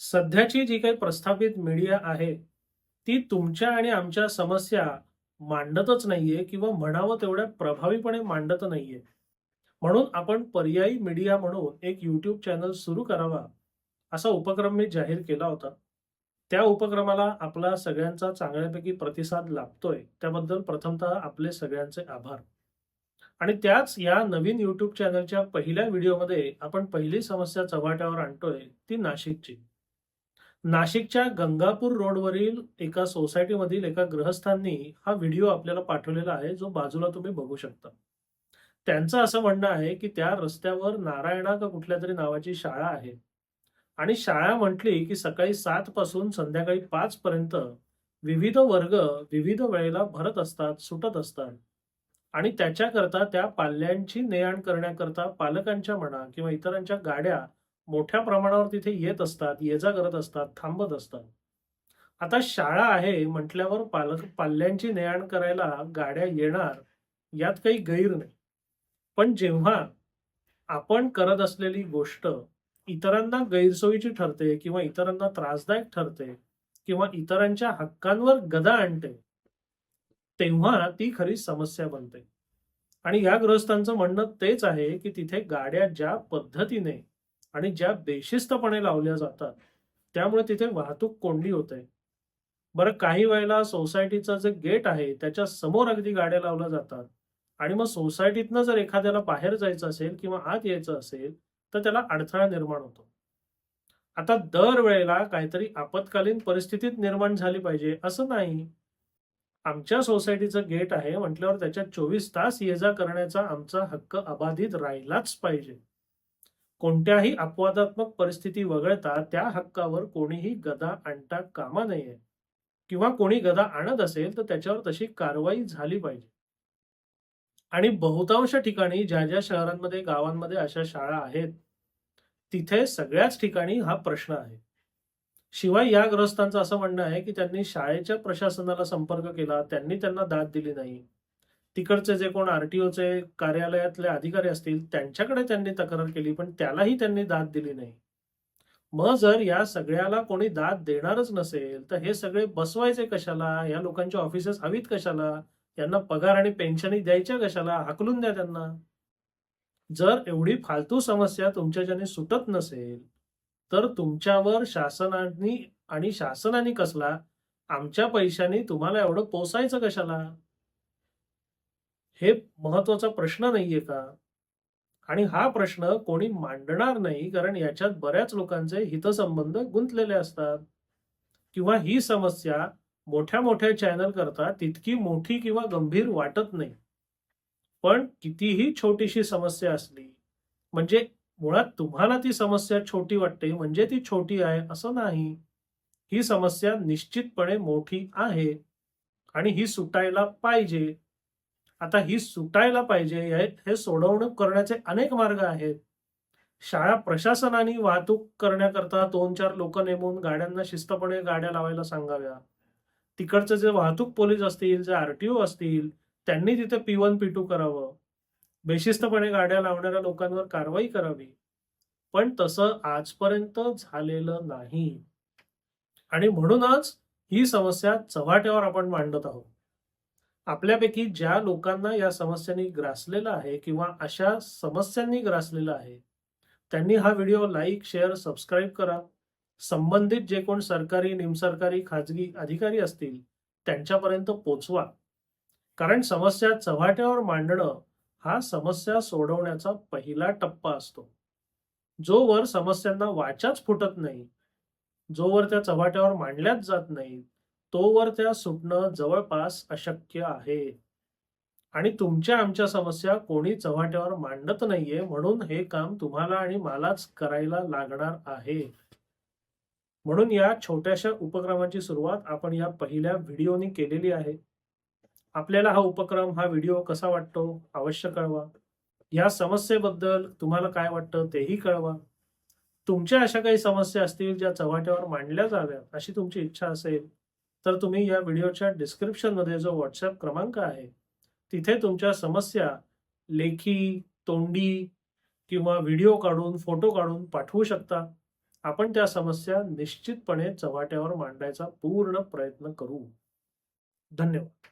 सध्याची जी काही प्रस्थापित मीडिया आहे ती तुमच्या आणि आमच्या समस्या मांडतच नाहीये किंवा म्हणावं तेवढ्या प्रभावीपणे मांडत नाहीये. म्हणून आपण पर्यायी मीडिया म्हणून एक युट्यूब चॅनल सुरू करावा असा उपक्रम मी जाहीर केला होता. त्या उपक्रमाला आपला सगळ्यांचा चांगल्यापैकी प्रतिसाद लाभतोय त्याबद्दल प्रथमतः आपले सगळ्यांचे आभार. आणि त्याच या नवीन युट्यूब चॅनलच्या पहिल्या व्हिडिओमध्ये आपण पहिली समस्या चव्हाट्यावर आणतोय ती नाशिकची. नाशिकच्या गंगापूर रोडवरील एका सोसायटीमधील एका ग्रहस्थांनी हा व्हिडिओ आपल्याला पाठवलेला आहे जो बाजूला तुम्ही बघू शकता. त्यांचं असं म्हणणं आहे की त्या रस्त्यावर नारायणा का कुठल्या तरी नावाची शाळा आहे. आणि शाळा म्हटली की सकाळी सात पासून संध्याकाळी पाच पर्यंत विविध वर्ग विविध वेळेला भरत असतात सुटत असतात. आणि त्याच्याकरता त्या पाल्यांची ने आण करण्याकरता पालकांच्या म्हणा किंवा इतरांच्या गाड्या मोठ्या प्रमाणावर तिथे येत असतात ये जा करत असतात थांबत असतात. आता शाळा आहे म्हटल्यावर पालक पाल्यांची ने आण करायला गाड्या येणार यात काही गैर नाही. पण जेव्हा आपण करत असलेली गोष्ट इतरांना गैरसोयीची ठरते किंवा इतरांना त्रासदायक ठरते किंवा इतरांच्या हक्कांवर गदा आणते तेव्हा ती खरी समस्या बनते. आणि या गृहस्थांचं म्हणणं तेच आहे की तिथे गाड्या ज्या पद्धतीने आणि ज्या बेशिस्तपणे लावल्या जातात त्यामुळे तिथे वाहतूक कोंडी होते. बरं काही वेळेला सोसायटीचं जे गेट आहे त्याच्यासमोर अगदी गाड्या लावल्या जातात. आणि मग सोसायटीतनं जर एखाद्याला बाहेर जायचं असेल किंवा आत यायचं असेल तर त्याला अडथळा निर्माण होतो. आता दर वेळेला काहीतरी आपत्कालीन परिस्थितीत निर्माण झाली पाहिजे असं नाही. आमच्या सोसायटीचं गेट आहे म्हटल्यावर त्याच्यात चोवीस तास ये जा करण्याचा आमचा हक्क अबाधित राहिलाच पाहिजे. कोणत्याही अपवादात्मक परिस्थिती वगळता त्या हक्कावर कोणीही गदा आणता कामा नये. किंवा कोणी गदा आणत असेल तर त्याच्यावर तशी कारवाई झाली पाहिजे. आणि बहुतांश ठिकाणी ज्या ज्या शहरांमध्ये गावांमध्ये अशा शाळा आहेत तिथे सगळ्याच ठिकाणी हा प्रश्न आहे. शिवाय या ग्रस्तांचं असं म्हणणं आहे की त्यांनी शाळेच्या प्रशासनाला संपर्क केला त्यांनी त्यांना दाद दिली नाही. तिकडचे जे कोण आरटीओचे कार्यालयातले अधिकारी असतील त्यांच्याकडे त्यांनी तक्रार केली पण त्यालाही त्यांनी दाद दिली नाही. मग जर या सगळ्याला कोणी दाद देणारच नसेल तर हे सगळे बसवायचे कशाला? या लोकांच्या ऑफिसेस हवीत कशाला? यांना पगार आणि पेन्शनही द्यायच्या कशाला? हाकलून द्या त्यांना. जर एवढी फालतू समस्या तुमच्याच्याने सुटत नसेल तर तुमच्यावर शासनाने आणि शासनाने कसला? आमच्या पैशाने तुम्हाला एवढं पोसायचं कशाला? हे महत्त्वाचा प्रश्न नाहीये का? आणि हा प्रश्न कोणी मांडणार नाही कारण याच्यात बऱ्याच लोकांचे हितसंबंध गुंतलेले असतात. किंवा ही समस्या मोठ्या मोठ्या चॅनल करता तितकी मोठी किंवा गंभीर वाटत नाही. पण कितीही छोटीशी समस्या असली म्हणजे मुळात तुम्हाला ती समस्या छोटी वाटते म्हणजे ती छोटी आहे असं नाही. ही समस्या निश्चितपणे मोठी आहे आणि ही सुटायला पाहिजे. आता ही सुटायला पाहिजे हे हे सोडवणूक करण्याचे अनेक मार्ग आहेत. शाळा प्रशासनाने वाहतूक करण्याकरता दोन चार लोक नेमून गाड्यांना शिस्तपणे गाड्या लावायला सांगाव्या. तिकडचे जे वाहतूक पोलीस असतील जे आरटीओ असतील त्यांनी तिथे पी वन पी टू करावं. बेशिस्तपणे गाड्या लावणाऱ्या लोकांवर कारवाई करावी. पण तसं आजपर्यंत झालेलं नाही. आणि म्हणूनच ही समस्या चव्हाट्यावर आपण मांडत आहोत. आपल्यापैकी ज्या लोकांना या समस्यांनी ग्रासलेलं आहे किंवा अशा समस्यांनी ग्रासलेलं आहे त्यांनी हा व्हिडिओ लाईक शेअर सबस्क्राईब करा. संबंधित जे कोण सरकारी निमसरकारी खाजगी अधिकारी असतील त्यांच्यापर्यंत पोचवा. कारण समस्या चव्हाट्यावर मांडणं हा समस्या सोडवण्याचा पहिला टप्पा असतो. जोवर समस्यांना वाचाच फुटत नाही जोवर त्या चव्हाट्यावर मांडल्याच जात नाही तोवर त्या सुटणं जवळपास अशक्य आहे. आणि तुमच्या आमच्या समस्या कोणी चव्हाट्यावर मांडत नाहीये म्हणून हे काम तुम्हाला आणि मलाच करायला लागणार आहे. म्हणून या छोट्याशा उपक्रमाची सुरुवात आपण या पहिल्या व्हिडिओनी केलेली आहे. आपल्याला हा उपक्रम हा व्हिडिओ कसा वाटतो अवश्य कळवा. या समस्येबद्दल तुम्हाला काय वाटतं तेही कळवा. तुमच्या अशा काही समस्या असतील ज्या चव्हाट्यावर मांडल्या जाव्यात अशी तुमची इच्छा असेल तर तुम्ही या व्हिडिओच्या डिस्क्रिप्शनमध्ये जो व्हॉट्सअप क्रमांक आहे तिथे तुमच्या समस्या लेखी तोंडी किंवा व्हिडिओ काढून फोटो काढून पाठवू शकता. आपण त्या समस्या निश्चितपणे चव्हाट्यावर मांडायचा पूर्ण प्रयत्न करू. धन्यवाद.